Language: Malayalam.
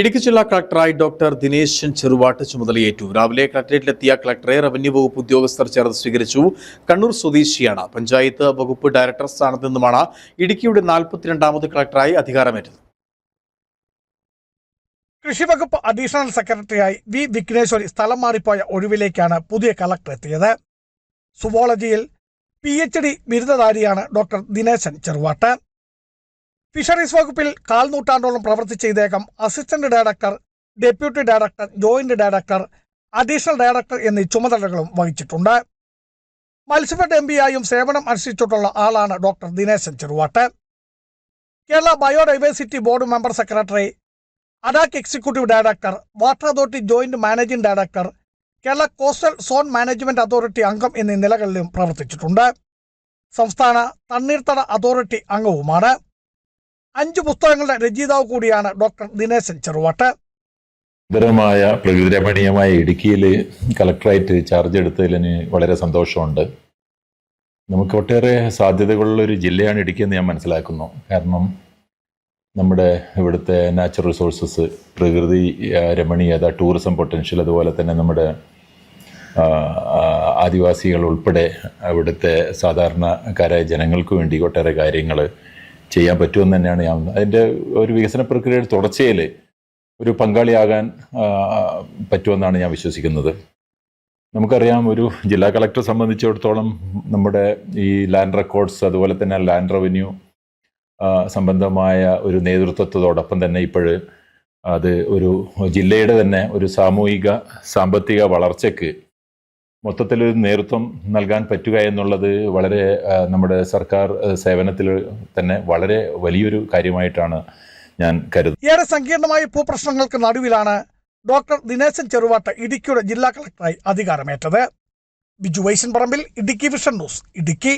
ഇടുക്കി ജില്ലാ കളക്ടറായി ഡോക്ടർ ദിനേശൻ ചെറുവാട്ട് ചുമതലയേറ്റു. രാവിലെ കളക്ടറേറ്റിലെത്തിയ കളക്ടറെ റവന്യൂ വകുപ്പ് ഉദ്യോഗസ്ഥർ ചേർന്ന് സ്വീകരിച്ചു. കണ്ണൂർ സ്വദേശിയാണ്. പഞ്ചായത്ത് വകുപ്പ് ഡയറക്ടർ സ്ഥാനത്ത് നിന്നുമാണ് ഇടുക്കിയുടെ നാൽപ്പത്തിരണ്ടാമത് കളക്ടറായി അധികാരമേറ്റത്. കൃഷിവകുപ്പ് അഡീഷണൽ സെക്രട്ടറിയായി വി വിഘ്നേശ്വരി സ്ഥലം മാറിപ്പോയ ഒഴിവിലേക്കാണ് പുതിയ കളക്ടർ എത്തിയത്. സുവോളജിയിൽ പി എച്ച് ഡി ബിരുദധാരിയാണ് ഡോക്ടർ ദിനേശൻ ചെറുവാട്ട്. ഫിഷറീസ് വകുപ്പിൽ കാൽ നൂറ്റാണ്ടോളം പ്രവർത്തിച്ച ഇദ്ദേഹം assistant director deputy director joint director additional director എന്നീ ചുമതലകളും വഹിച്ചിട്ടുണ്ട്. മത്സ്യഫെഡ് എം പിയായും സേവനം അനുഷ്ഠിച്ചിട്ടുള്ള ആളാണ് doctor Dineshan Cheruvatt. Kerala biodiversity board member secretary ADAK executive director water authority joint managing director Kerala coastal zone management authority അംഗം എന്നീ നിലകളിലും പ്രവർത്തിച്ചിട്ടുണ്ട്. സംസ്ഥാന തണ്ണീർത്തട അതോറിറ്റി അംഗവുമാണ്. അഞ്ച് പുസ്തകങ്ങളുടെ രചയിതാവ് കൂടിയാണ് ഡോക്ടർ ദിനേശൻ ചെറുവാട്ട്. സുന്ദരമായ പ്രകൃതിരമണീയമായ ഇടുക്കിയിൽ കളക്ടറായിട്ട് ചാർജ് എടുത്തതിന് വളരെ സന്തോഷമുണ്ട്. നമുക്ക് ഒട്ടേറെ സാധ്യതകളുള്ള ഒരു ജില്ലയാണ് ഇടുക്കി എന്ന് ഞാൻ മനസ്സിലാക്കുന്നു. കാരണം നമ്മുടെ ഇവിടുത്തെ നാച്ചുറൽ റിസോഴ്സസ് പ്രകൃതി രമണീയത ടൂറിസം പൊട്ടൻഷ്യൽ അതുപോലെ തന്നെ നമ്മുടെ ആദിവാസികൾ ഉൾപ്പെടെ അവിടുത്തെ സാധാരണക്കാരായ ജനങ്ങൾക്ക് വേണ്ടി ഒട്ടേറെ കാര്യങ്ങൾ ചെയ്യാൻ പറ്റുമെന്ന് തന്നെയാണ് ഞാൻ അതിന്റെ ഒരു വികസന പ്രക്രിയയുടെ തുടർച്ചയിൽ ഒരു പങ്കാളിയാകാൻ പറ്റുമെന്നാണ് ഞാൻ വിശ്വസിക്കുന്നത്. നമുക്കറിയാം ഒരു ജില്ലാ കളക്ടറെ സംബന്ധിച്ചിടത്തോളം നമ്മുടെ ഈ ലാൻഡ് റെക്കോർഡ്സ് അതുപോലെ തന്നെ ലാൻഡ് റവന്യൂ സംബന്ധമായ ഒരു നേതൃത്വത്തോടൊപ്പം തന്നെ ഇപ്പോൾ അത് ഒരു ജില്ലയുടെ തന്നെ ഒരു സാമൂഹിക സാമ്പത്തിക വളർച്ചയ്ക്ക് മൊത്തത്തിലൊരു നേതൃത്വം നൽകാൻ പറ്റുക എന്നുള്ളത് വളരെ നമ്മുടെ സർക്കാർ സേവനത്തിൽ തന്നെ വളരെ വലിയൊരു കാര്യമായിട്ടാണ് ഞാൻ കരുതുന്നത്. ഏറെ സങ്കീർണമായ ഭൂപ്രശ്നങ്ങൾക്ക് നടുവിലാണ് ഡോക്ടർ ദിനേശൻ ചെറുവാട്ട് ഇടുക്കിയുടെ ജില്ലാ കളക്ടറായി അധികാരമേറ്റത്. Biju Vaishan Parambil Idukki vision news Idukki.